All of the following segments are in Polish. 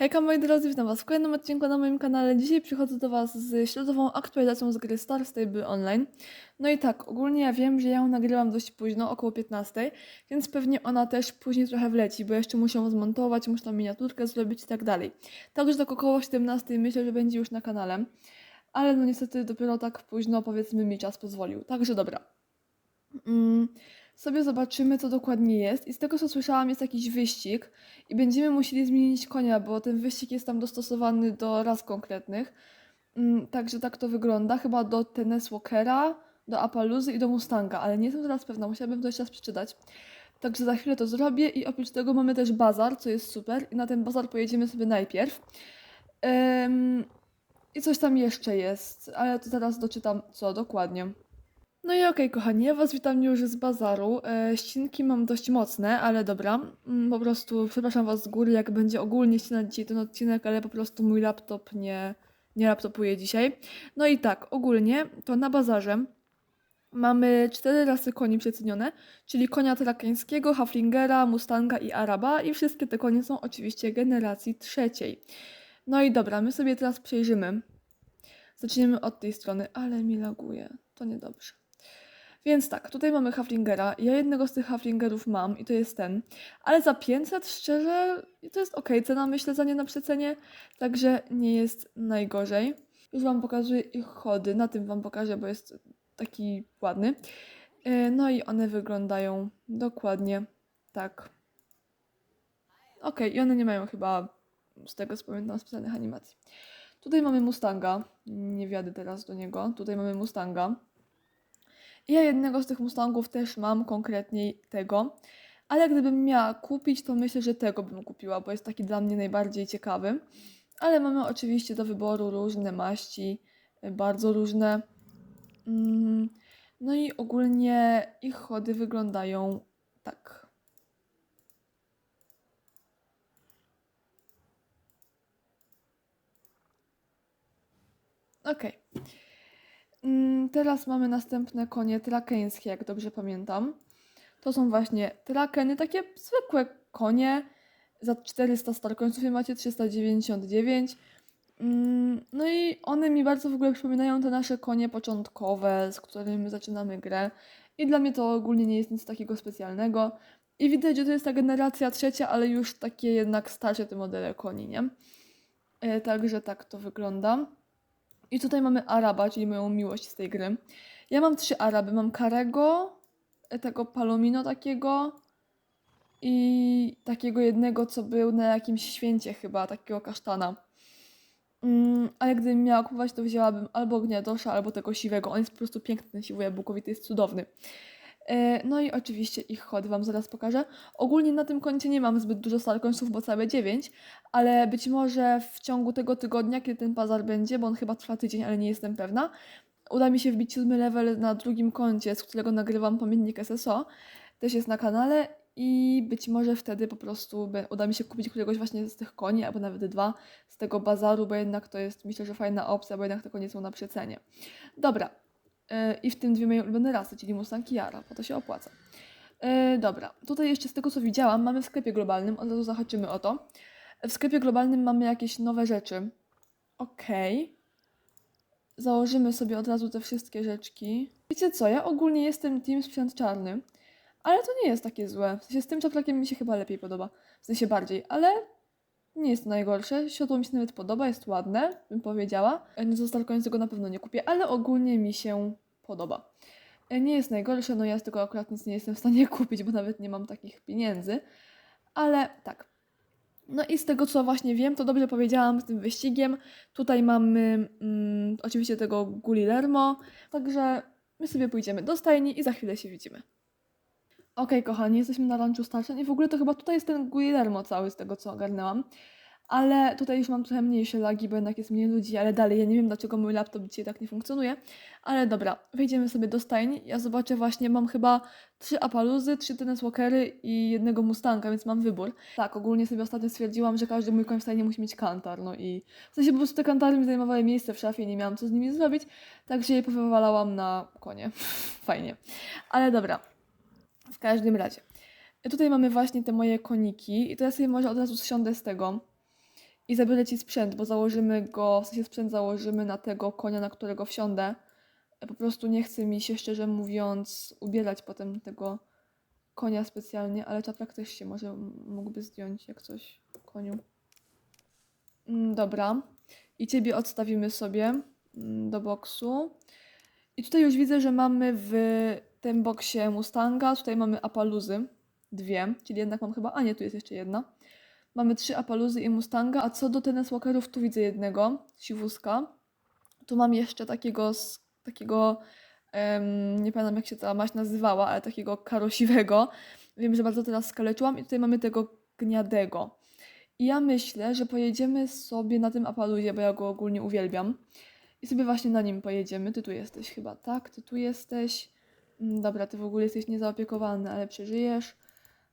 Hejka moi drodzy, witam was w kolejnym odcinku na moim kanale. Dzisiaj przychodzę do was z środową aktualizacją z gry Star Stable Online. No i tak, ogólnie ja wiem, że ja ją nagrywam dość późno, około 15, więc pewnie ona też później trochę wleci, bo jeszcze muszę ją zmontować, muszę tam miniaturkę zrobić i tak dalej. Także tak około 17 myślę, że będzie już na kanale. Ale no niestety dopiero tak późno powiedzmy mi czas pozwolił. Także dobra. Mm, sobie zobaczymy, co dokładnie jest. I z tego, co słyszałam, jest jakiś wyścig i będziemy musieli zmienić konia, bo ten wyścig jest tam dostosowany do ras konkretnych. Mm, Także tak to wygląda. Chyba do Tennis Walkera, do Appaloozy i do Mustanga, ale nie jestem teraz pewna, musiałabym to jeszcze raz przeczytać. Także za chwilę to zrobię i oprócz tego mamy też bazar, co jest super i na ten bazar pojedziemy sobie najpierw. I coś tam jeszcze jest, ale to zaraz doczytam co dokładnie. No i okej, kochani, ja Was witam już z bazaru. E, ścinki mam dość mocne, ale dobra. Mm, Po prostu przepraszam Was z góry, jak będzie ogólnie ścinać dzisiaj ten odcinek, ale po prostu mój laptop nie, nie laptopuje dzisiaj. No i tak, ogólnie to na bazarze mamy cztery rasy koni przecenione, czyli konia trakeńskiego, haflingera, mustanga i araba i wszystkie te konie są oczywiście generacji trzeciej. No i dobra, my sobie teraz przejrzymy. Zaczniemy od tej strony, ale mi laguje, to niedobrze. Więc tak, tutaj mamy Haflingera. Ja jednego z tych Haflingerów mam i to jest ten. Ale za 500 szczerze to jest ok, cena myślę za nie na przecenie, także nie jest najgorzej. Już Wam pokazuję ich chody, na tym Wam pokażę, bo jest taki ładny. E, No i one wyglądają dokładnie tak. Ok, i one nie mają chyba, z tego co pamiętam, specjalnych animacji. Tutaj mamy Mustanga, nie wjadę teraz do niego. Tutaj mamy Mustanga. Ja jednego z tych Mustangów też mam, konkretniej tego. Ale gdybym miała kupić, to myślę, że tego bym kupiła, bo jest taki dla mnie najbardziej ciekawy. Ale mamy oczywiście do wyboru różne maści, y, bardzo różne. Mm, No i ogólnie ich chody wyglądają tak. Okej. Mm, Teraz mamy następne konie trakeńskie, jak dobrze pamiętam. To są właśnie trakeny, takie zwykłe konie. Za 400 starkońców je macie 399. Mm, No i one mi bardzo w ogóle przypominają te nasze konie początkowe, z którymi my zaczynamy grę. I dla mnie to ogólnie nie jest nic takiego specjalnego. I widać, że to jest ta generacja trzecia, ale już takie jednak starsze te modele koni, nie? E, Także tak to wygląda. I tutaj mamy Araba, czyli moją miłość z tej gry. Ja mam trzy Araby. Mam Karego, e, tego Palomino takiego i takiego jednego, co był na jakimś święcie chyba, takiego kasztana. Mm, ale gdybym miała kupować, to wzięłabym albo Gniadosza, albo tego siwego. On jest po prostu piękny, ten siwy jabłkowity, jest cudowny. E, No i oczywiście ich chody Wam zaraz pokażę. Ogólnie na tym koncie nie mam zbyt dużo starkońców, bo całe 9, ale być może w ciągu tego tygodnia, kiedy ten bazar będzie, bo on chyba trwa tydzień, ale nie jestem pewna, uda mi się wbić siódmy level na drugim koncie, z którego nagrywam pamiętnik SSO. Też jest na kanale i być może wtedy po prostu uda mi się kupić któregoś właśnie z tych koni, albo nawet dwa z tego bazaru, bo jednak to jest myślę, że fajna opcja, bo jednak te konie są na przecenie. Dobra. Yy, I w tym dwie moje ulubione rasy, czyli Mustang i Jara, bo to się opłaca. Yy, dobra, tutaj jeszcze z tego co widziałam, mamy w sklepie globalnym, od razu zahaczymy o to. W sklepie globalnym mamy jakieś nowe rzeczy. Okej. Założymy sobie od razu te wszystkie rzeczki. Wiecie co, ja ogólnie jestem team sprzęt czarny, ale to nie jest takie złe. W sensie z tym czaplakiem mi się chyba lepiej podoba. W sensie bardziej, ale nie jest to najgorsze. Siodło mi się nawet podoba, jest ładne, bym powiedziała. E, No za końca go na pewno nie kupię, ale ogólnie mi się podoba. E, Nie jest najgorsze, no ja z tego akurat nic nie jestem w stanie kupić, bo nawet nie mam takich pieniędzy. Ale tak. No i z tego co właśnie wiem, to dobrze powiedziałam z tym wyścigiem. Tutaj mamy mm, oczywiście tego Gulilermo, także my sobie pójdziemy do stajni i za chwilę się widzimy. Okej, kochani, jesteśmy na lunchu Starsen i w ogóle to chyba tutaj jest ten Guillermo cały z tego, co ogarnęłam. Ale tutaj już mam trochę mniejsze lagi, bo jednak jest mniej ludzi, ale dalej ja nie wiem, dlaczego mój laptop dzisiaj tak nie funkcjonuje. Ale dobra, wejdziemy sobie do stajni. Ja zobaczę właśnie, mam chyba trzy Apaluzy, trzy Tennis Walkery i jednego Mustanga, więc mam wybór. Tak, ogólnie sobie ostatnio stwierdziłam, że każdy mój koń w stajni musi mieć kantar, no i w sensie po prostu te kantary mi zajmowały miejsce w szafie, nie miałam co z nimi zrobić, także je powywalałam na konie. Fajnie. Ale dobra, w każdym razie. Tutaj mamy właśnie te moje koniki i ja sobie może od razu zsiądę z tego. I zabiorę ci sprzęt, bo założymy go, w sensie sprzęt założymy na tego konia, na którego wsiądę. Po prostu nie chce mi się, szczerze mówiąc, ubierać potem tego konia specjalnie, ale czaprak też się może mógłby zdjąć jak coś koniu. Mm, Dobra. I ciebie odstawimy sobie mm, do boksu. I tutaj już widzę, że mamy w tym boksie Mustanga, tutaj mamy Apaluzy, dwie, czyli jednak mam chyba, a nie, tu jest jeszcze jedna. Mamy trzy Apaluzy i Mustanga, a co do Tennis Walkerów, tu widzę jednego, siwuska. Tu mam jeszcze takiego, takiego em, nie pamiętam jak się ta maść nazywała, ale takiego karosiwego. Wiem, że bardzo teraz skaleczyłam i tutaj mamy tego gniadego. I ja myślę, że pojedziemy sobie na tym Apaluzie, bo ja go ogólnie uwielbiam. I sobie właśnie na nim pojedziemy. Ty tu jesteś chyba, tak? Ty tu jesteś. Mm, Dobra, ty w ogóle jesteś niezaopiekowany, ale przeżyjesz.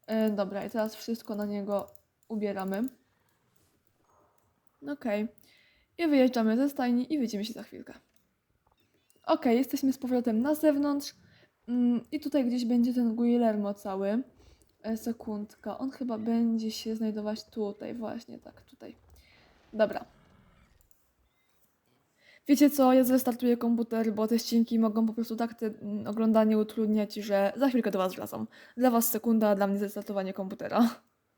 E, dobra, i teraz wszystko na niego ubieramy. Okej. I wyjeżdżamy ze stajni i widzimy się za chwilkę. Okej, jesteśmy z powrotem na zewnątrz. Mm, I tutaj gdzieś będzie ten Guillermo cały. E, sekundka. On chyba będzie się znajdować tutaj, właśnie tak, tutaj. Dobra. Wiecie co, ja zrestartuję komputer, bo te ścinki mogą po prostu tak te mm, oglądanie utrudniać, że za chwilkę do Was wracam. Dla Was sekunda, dla mnie zrestartowanie komputera.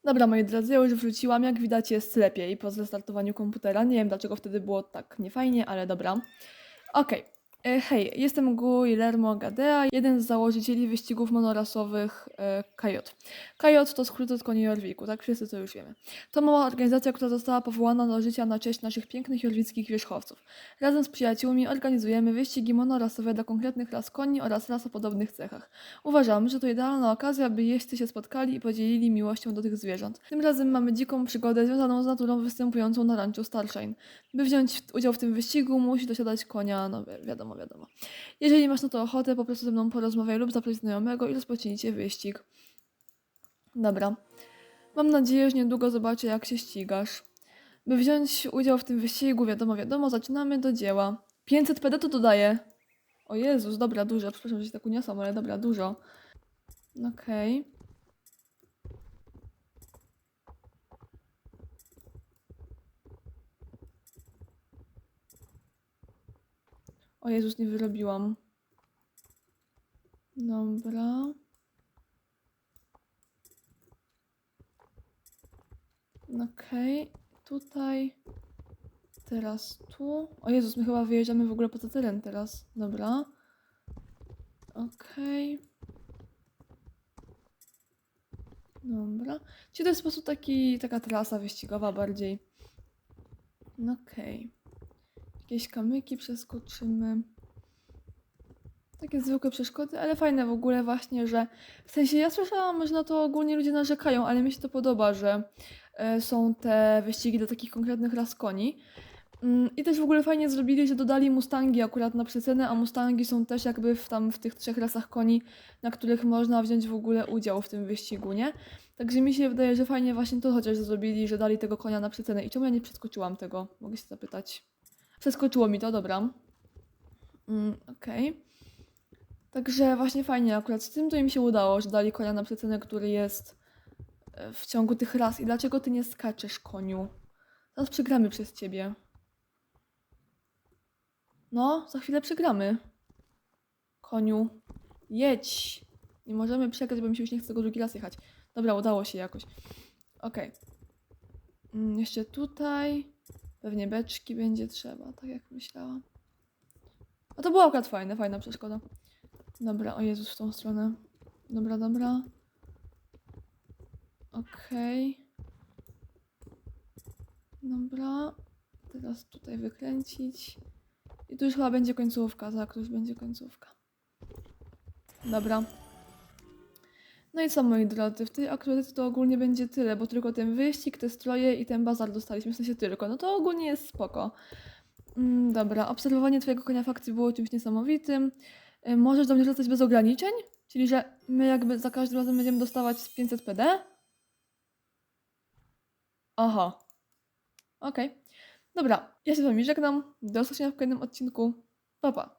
Dobra, moi drodzy, ja już wróciłam. Jak widać, jest lepiej po zrestartowaniu komputera. Nie wiem, dlaczego wtedy było tak niefajnie, ale dobra. Okej. E, Hej, jestem Guillermo Gadea, jeden z założycieli wyścigów monorasowych e, Kajot. Kajot to skrót od koni Jorwiku, tak wszyscy to już wiemy. To mała organizacja, która została powołana do życia na cześć naszych pięknych jorwickich wierzchowców. Razem z przyjaciółmi organizujemy wyścigi monorasowe dla konkretnych ras koni oraz ras o podobnych cechach. Uważam, że to idealna okazja, by jeźdźcy się spotkali i podzielili miłością do tych zwierząt. Tym razem mamy dziką przygodę związaną z naturą występującą na ranczu Starshine. By wziąć udział w tym wyścigu, musi dosiadać konia, no wi- wiadomo, wiadomo. Jeżeli masz na to ochotę, po prostu ze mną porozmawiaj lub zaproś znajomego i rozpocznijcie wyścig. Dobra. Mam nadzieję, że niedługo zobaczę, jak się ścigasz. By wziąć udział w tym wyścigu, wiadomo, wiadomo, zaczynamy do dzieła. 500 PD to dodaję. O Jezus, dobra, dużo. Przepraszam, że się tak uniosłam, ale dobra, dużo. Okej. O Jezus, nie wyrobiłam. Dobra. Okej, tutaj. Teraz tu. O Jezus, my chyba wyjeżdżamy w ogóle poza teren teraz. Dobra. Okej. Dobra. Czyli to jest po prostu taki, taka trasa wyścigowa bardziej. Okej. Jakieś kamyki przeskoczymy. Takie zwykłe przeszkody, ale fajne w ogóle właśnie, że w sensie ja słyszałam, że na to ogólnie ludzie narzekają, ale mi się to podoba, że e, są te wyścigi dla takich konkretnych ras koni. Mm, I też w ogóle fajnie zrobili, że dodali Mustangi akurat na przecenę, a Mustangi są też jakby w, tam w tych trzech rasach koni, na których można wziąć w ogóle udział w tym wyścigu, nie? Także mi się wydaje, że fajnie właśnie to chociaż zrobili, że dali tego konia na przecenę. I czemu ja nie przeskoczyłam tego? Mogę się zapytać. Przeskoczyło mi to, dobra. Mm, Okej. Także właśnie fajnie akurat z tym to im się udało, że dali konia na przecenę, który jest e, w ciągu tych ras. I dlaczego ty nie skaczesz, koniu? Zaraz przegramy przez ciebie. No, za chwilę przegramy. Koniu, jedź. Nie możemy przegrać, bo mi się już nie chce go drugi raz jechać. Dobra, udało się jakoś. Okej. Mm, Jeszcze tutaj. Pewnie beczki będzie trzeba, tak jak myślałam. A to była akurat fajne, fajna przeszkoda. Dobra, o Jezus, w tą stronę. Dobra, dobra. Okej. Dobra. Teraz tutaj wykręcić. I tu już chyba będzie końcówka, tak, tu już będzie końcówka. Dobra. No i co, moi drodzy, w tej aktualizacji to ogólnie będzie tyle, bo tylko ten wyścig, te stroje i ten bazar dostaliśmy, w sensie tylko. No to ogólnie jest spoko. Mm, dobra, obserwowanie twojego konia w akcji było czymś niesamowitym. Y, Możesz do mnie wracać bez ograniczeń? Czyli, że my jakby za każdym razem będziemy dostawać z 500 PD? Aha. Okej. Dobra, ja się z wami żegnam. Do usłyszenia w kolejnym odcinku. Pa, pa.